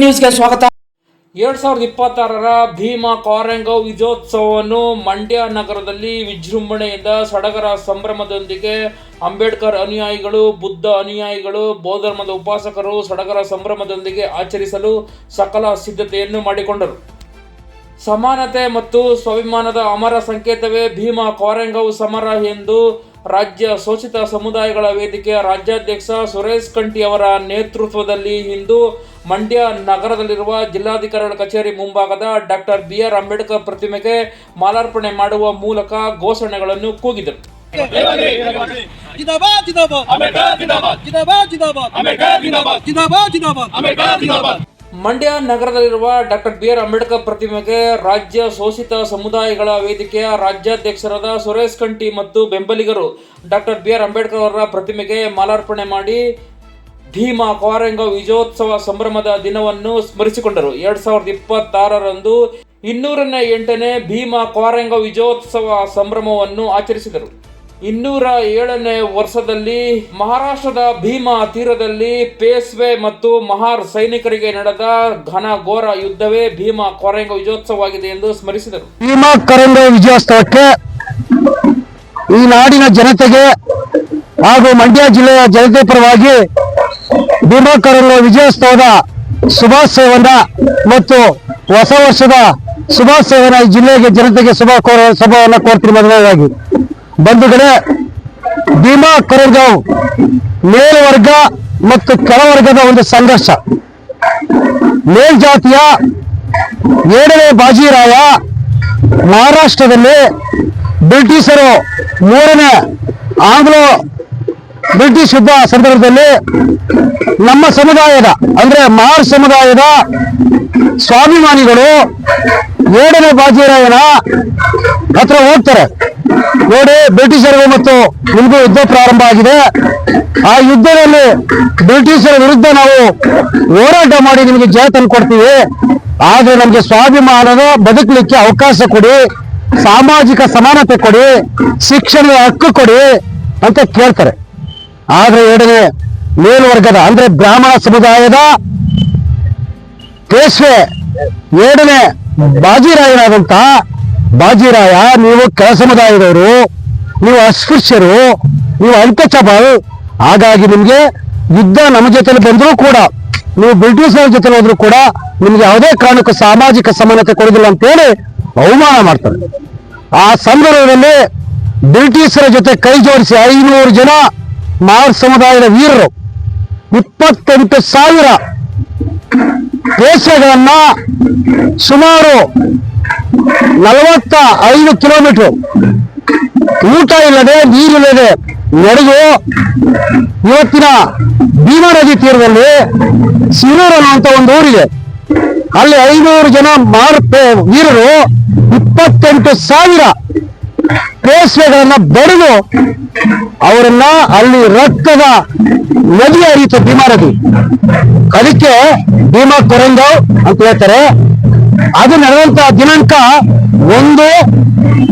ನ್ಯೂಸ್ಗೆ ಸ್ವಾಗತ. ಎರಡ್ ಸಾವಿರದ ಇಪ್ಪತ್ತಾರರ ಭೀಮಾ ಕಾರಂಗ ವಿಜಯೋತ್ಸವವನ್ನು ಮಂಡ್ಯ ನಗರದಲ್ಲಿ ವಿಜೃಂಭಣೆಯಿಂದ ಸಡಗರ ಸಂಭ್ರಮದೊಂದಿಗೆ ಅಂಬೇಡ್ಕರ್ ಅನುಯಾಯಿಗಳು, ಬುದ್ಧ ಅನುಯಾಯಿಗಳು ಬೌದ್ಧರ್ಮದ ಉಪಾಸಕರು ಸಡಗರ ಸಂಭ್ರಮದೊಂದಿಗೆ ಆಚರಿಸಲು ಸಕಲ ಸಿದ್ಧತೆಯನ್ನು ಮಾಡಿಕೊಂಡರು. ಸಮಾನತೆ ಮತ್ತು ಸ್ವಾಭಿಮಾನದ ಅಮರ ಸಂಕೇತವೇ ಭೀಮಾ ಕಾರಂಗವು ಸಮರ ಎಂದು ರಾಜ್ಯ ಶೋಷಿತ ಸಮುದಾಯಗಳ ವೇದಿಕೆಯ ರಾಜ್ಯಾಧ್ಯಕ್ಷ ಸುರೇಶ್ ಕಂಠಿ ಅವರ ನೇತೃತ್ವದಲ್ಲಿ ಇಂದು ಮಂಡ್ಯ ನಗರದಲ್ಲಿರುವ ಜಿಲ್ಲಾಧಿಕಾರಿಗಳ ಕಚೇರಿ ಮುಂಭಾಗದ ಡಾಕ್ಟರ್ ಬಿ ಆರ್ ಅಂಬೇಡ್ಕರ್ ಪ್ರತಿಮೆಗೆ ಮಾಲಾರ್ಪಣೆ ಮಾಡುವ ಮೂಲಕ ಘೋಷಣೆಗಳನ್ನು ಕೂಗಿದರು. ಮಂಡ್ಯ ನಗರದಲ್ಲಿರುವ ಡಾಕ್ಟರ್ ಬಿ ಆರ್ ಅಂಬೇಡ್ಕರ್ ಪ್ರತಿಮೆಗೆ ರಾಜ್ಯ ಶೋಷಿತ ಸಮುದಾಯಗಳ ವೇದಿಕೆಯ ರಾಜ್ಯಾಧ್ಯಕ್ಷರಾದ ಸುರೇಶ್ ಕಂಠಿ ಮತ್ತು ಬೆಂಬಲಿಗರು ಡಾಕ್ಟರ್ ಬಿ ಆರ್ ಅಂಬೇಡ್ಕರ್ ಅವರ ಪ್ರತಿಮೆಗೆ ಮಾಲಾರ್ಪಣೆ ಮಾಡಿ ಭೀಮಾ ಕಾರಂಗ ವಿಜಯೋತ್ಸವ ಸಂಭ್ರಮದ ದಿನವನ್ನು ಸ್ಮರಿಸಿಕೊಂಡರು. ಎರಡ್ ಸಾವಿರದ ಇಪ್ಪತ್ತಾರರಂದು ಇನ್ನೂರನೇ ಎಂಟನೇ ಭೀಮಾ ಕಾರಂಗ ವಿಜಯೋತ್ಸವ ಸಂಭ್ರಮವನ್ನು ಆಚರಿಸಿದರು. ಇನ್ನೂರ ಏಳನೇ ವರ್ಷದಲ್ಲಿ ಮಹಾರಾಷ್ಟ್ರದ ಭೀಮಾ ತೀರದಲ್ಲಿ ಪೇಸ್ವೆ ಮತ್ತು ಮಹಾರ್ ಸೈನಿಕರಿಗೆ ನಡೆದ ಘನ ಘೋರ ಯುದ್ಧವೇ ಭೀಮಾ ಕೊರೆಂಗ ವಿಜಯೋತ್ಸವವಾಗಿದೆ ಎಂದು ಸ್ಮರಿಸಿದರು. ಭೀಮಾ ಕರಂಗ ವಿಜಯೋತ್ಸವಕ್ಕೆ ಈ ನಾಡಿನ ಜನತೆಗೆ ಹಾಗೂ ಮಂಡ್ಯ ಜಿಲ್ಲೆಯ ಜನತೆ ಪರವಾಗಿ ಭೀಮಾ ವಿಜಯೋತ್ಸವದ ಶುಭಾಶಯವನ್ನ ಮತ್ತು ಹೊಸ ವರ್ಷದ ಶುಭಾಶಯವನ್ನ ಈ ಜಿಲ್ಲೆಗೆ ಜನತೆಗೆ ಶುಭ ಕೋರ, ಶುಭವನ್ನ ಕೋರ್ತೀನಿ ಮೊದಲನೇದಾಗಿ ಬಂಧುಗಳೇ, ಭೀಮಾ ಕರಂಗಾವ್ ಮೇಲ್ವರ್ಗ ಮತ್ತು ಕೆಳವರ್ಗದ ಒಂದು ಸಂಘರ್ಷ. ಮೇಲ್ಜಾತಿಯ ಏಳನೇ ಬಾಜಿರಾಯ ಮಹಾರಾಷ್ಟ್ರದಲ್ಲಿ ಬ್ರಿಟಿಷರು ಮೂರನೇ ಆಂಗ್ಲೋ ಬ್ರಿಟಿಷ್ ಯುದ್ಧ ಸಂದರ್ಭದಲ್ಲಿ ನಮ್ಮ ಸಮುದಾಯದ, ಅಂದ್ರೆ ಮಾರ್ ಸಮುದಾಯದ ಸ್ವಾಭಿಮಾನಿಗಳು ಏಳನೇ ಬಾಜಿರಾಯನ ಹತ್ರ ಹೋಗ್ತಾರೆ. ನೋಡಿ ಬ್ರಿಟಿಷರಿಗೂ ಮತ್ತು ನಿಮಗೂ ಯುದ್ಧ ಪ್ರಾರಂಭ ಆಗಿದೆ. ಆ ಯುದ್ಧದಲ್ಲಿ ಬ್ರಿಟಿಷರ ವಿರುದ್ಧ ನಾವು ಹೋರಾಟ ಮಾಡಿ ನಿಮಗೆ ಜಯ ತಂದು ಕೊಡ್ತೀವಿ. ಆದ್ರೆ ನಮ್ಗೆ ಸ್ವಾಭಿಮಾನದ ಬದುಕಲಿಕ್ಕೆ ಅವಕಾಶ ಕೊಡಿ, ಸಾಮಾಜಿಕ ಸಮಾನತೆ ಕೊಡಿ, ಶಿಕ್ಷಣದ ಹಕ್ಕು ಕೊಡಿ ಅಂತ ಕೇಳ್ತಾರೆ. ಆದ್ರೆ ಎರಡನೇ ಮೇಲ್ವರ್ಗದ, ಅಂದ್ರೆ ಬ್ರಾಹ್ಮಣ ಸಮುದಾಯದ ಪೇಶ್ವೆ ಎರಡನೇ ಬಾಜಿರಾಯನಾದಂತ ಬಾಜಿರಾಯ, ನೀವು ಕೆಳ ಸಮುದಾಯದವರು, ನೀವು ಅಸ್ಪೃಶ್ಯರು, ನೀವು ಅಲ್ಪಚಬಲ್ ಹಾಗಾಗಿ ನಿಮಗೆ ಯುದ್ಧ ನಮ್ಮ ಜೊತೆಲಿ ಬಂದರೂ ಕೂಡ, ನೀವು ಬ್ರಿಟಿಷರ ಜೊತೆ ಹೋದ್ರು ಕೂಡ ನಿಮ್ಗೆ ಯಾವುದೇ ಕಾರಣಕ್ಕೂ ಸಾಮಾಜಿಕ ಸಮಾನತೆ ಕೊಡುದಿಲ್ಲ ಅಂತೇಳಿ ಅವಮಾನ ಮಾಡ್ತಾರೆ. ಆ ಸಂದರ್ಭದಲ್ಲಿ ಬ್ರಿಟಿಷರ ಜೊತೆ ಕೈ ಜೋಡಿಸಿ ಐನೂರು ಜನ ಮಾರ್ ಸಮುದಾಯದ ವೀರರು ಇಪ್ಪತ್ತೆಂಟು ಸಾವಿರ ದೇಶಗಳನ್ನ ಸುಮಾರು ನಲವತ್ತ ಐದು ಕಿಲೋಮೀಟರ್ ಊಟ ಇಲ್ಲದೆ ನೀರಿಲ್ಲದೆ ನಡೆದು ಇವತ್ತಿನ ಭೀಮಾ ನದಿ ತೀರದಲ್ಲಿ ಸಿರೂರು ಅಂತ ಒಂದು ಊರಿದೆ. ಅಲ್ಲಿ ಐನೂರು ಜನ ಮಾರ್ ವೀರರು ಇಪ್ಪತ್ತೆಂಟು ಸಾವಿರ ಪೇಶ್ವೆಗಳನ್ನ ಬಡಿದು ಅವರನ್ನ ಅಲ್ಲಿ ರಕ್ತದ ನದಿ ಹರಿಯಿತು ಭೀಮಾ ನದಿ ಅದಕ್ಕೆ ಭೀಮಾ ಕೊರಂಗಾವ್ ಅಂತ ಹೇಳ್ತಾರೆ. ಅದು ನಡೆದಂತ ದಿನಾಂಕ ಒಂದು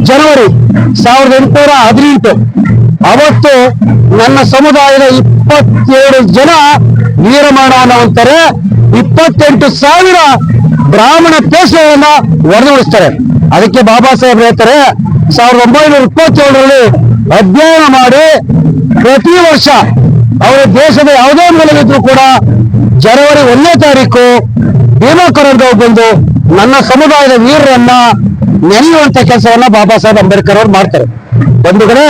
ಜನವರಿ ಸಾವಿರದ ಎಂಟುನೂರ ಹದಿನೆಂಟು. ಅವತ್ತು ನನ್ನ ಸಮುದಾಯದ ಇಪ್ಪತ್ತೇಳು ಜನ ವೀರಮಾನ ಅಂತಾರೆ. ಇಪ್ಪತ್ತೆಂಟು ಸಾವಿರ ಬ್ರಾಹ್ಮಣ ಕೇಸಗಳನ್ನ ಹೊರದುಡಿಸ್ತಾರೆ ಅದಕ್ಕೆ ಬಾಬಾ ಸಾಹೇಬ್ ಹೇಳ್ತಾರೆ, ಸಾವಿರದ ಒಂಬೈನೂರ ಇಪ್ಪತ್ತೇಳರಲ್ಲಿ ಅಧ್ಯಯನ ಮಾಡಿ ಪ್ರತಿ ವರ್ಷ ಅವರ ದೇಶದ ಯಾವುದೇ ಮೂಲವಿದ್ರು ಕೂಡ ಜನವರಿ ಒಂದನೇ ತಾರೀಕು ಭೀಮಾ ಕೊರಂಗಾವ್ ಬಂದು ನನ್ನ ಸಮುದಾಯದ ವೀರರನ್ನ ನೆನೆಯುವಂತ ಕೆಲಸವನ್ನ ಬಾಬಾ ಸಾಹೇಬ್ ಅಂಬೇಡ್ಕರ್ ಅವರು ಮಾಡ್ತಾರೆ. ಬಂಧುಗಳೇ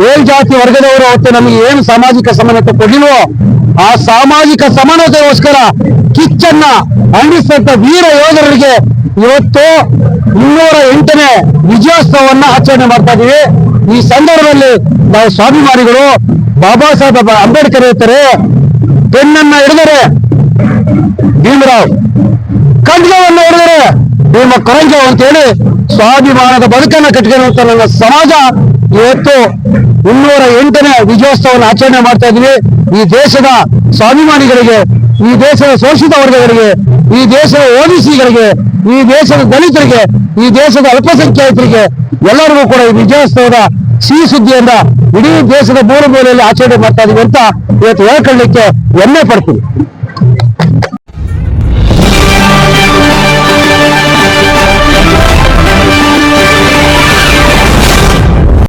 ಮೇಲ್ಜಾತಿ ವರ್ಗದವರು ಅವತ್ತು ನಮಗೆ ಏನು ಸಾಮಾಜಿಕ ಸಮಾನತೆ ಕೊಡಲಿಲ್ವೋ, ಆ ಸಾಮಾಜಿಕ ಸಮಾನತೆಗೋಸ್ಕರ ಕಿಚ್ಚನ್ನ ಅಂಡಿಸಿದಂತ ವೀರ ಯೋಧರಿಗೆ ಇವತ್ತು ಇನ್ನೂರ ಎಂಟನೇ ವಿಜಯೋತ್ಸವವನ್ನ ಆಚರಣೆ ಮಾಡ್ತಾ ಇದೀವಿ. ಈ ಸಂದರ್ಭದಲ್ಲಿ ನಾವು ಸ್ವಾಭಿಮಾನಿಗಳು, ಬಾಬಾ ಸಾಹೇಬ್ ಅಂಬೇಡ್ಕರ್ ಇರ್ತಾರೆ ಪೆನ್ನನ್ನ ಹಿಡಿದರೆ ಭೀಮರಾವ್, ಖಡ್ಗವನ್ನು ಹಿಡಿದರೆ ಭೀಮ ಅಂತ ಹೇಳಿ ಸ್ವಾಭಿಮಾನದ ಬದುಕನ್ನ ಕಟ್ಟಿಕೊಂಡಂತ ನನ್ನ ಸಮಾಜ ಇವತ್ತು ಇನ್ನೂರ ಎಂಟನೇ ವಿಜಯೋತ್ಸವವನ್ನು ಆಚರಣೆ ಮಾಡ್ತಾ ಇದ್ವಿ. ಈ ದೇಶದ ಸ್ವಾಭಿಮಾನಿಗಳಿಗೆ ಈ ದೇಶದ ಶೋಷಿತ ವರ್ಗಗಳಿಗೆ, ಈ ದೇಶದ ಓಬಿಸಿಗಳಿಗೆ ಈ ದೇಶದ ದಲಿತರಿಗೆ, ಈ ದೇಶದ ಅಲ್ಪಸಂಖ್ಯಾತರಿಗೆ ಎಲ್ಲರಿಗೂ ಕೂಡ ಈ ವಿಜಯೋತ್ಸವದ ಸಿಹಿ ಸುದ್ದಿಯನ್ನ ಇಡೀ ದೇಶದ ಮೂರು ಮೇಲೆಯಲ್ಲಿ ಆಚರಣೆ ಮಾಡ್ತಾ ಇದೀವಿ ಅಂತ ಇವತ್ತು ಹೇಳ್ಕೊಳ್ಳಿಕ್ಕೆ ಹೆಮ್ಮೆ ಪಡ್ತೀನಿ.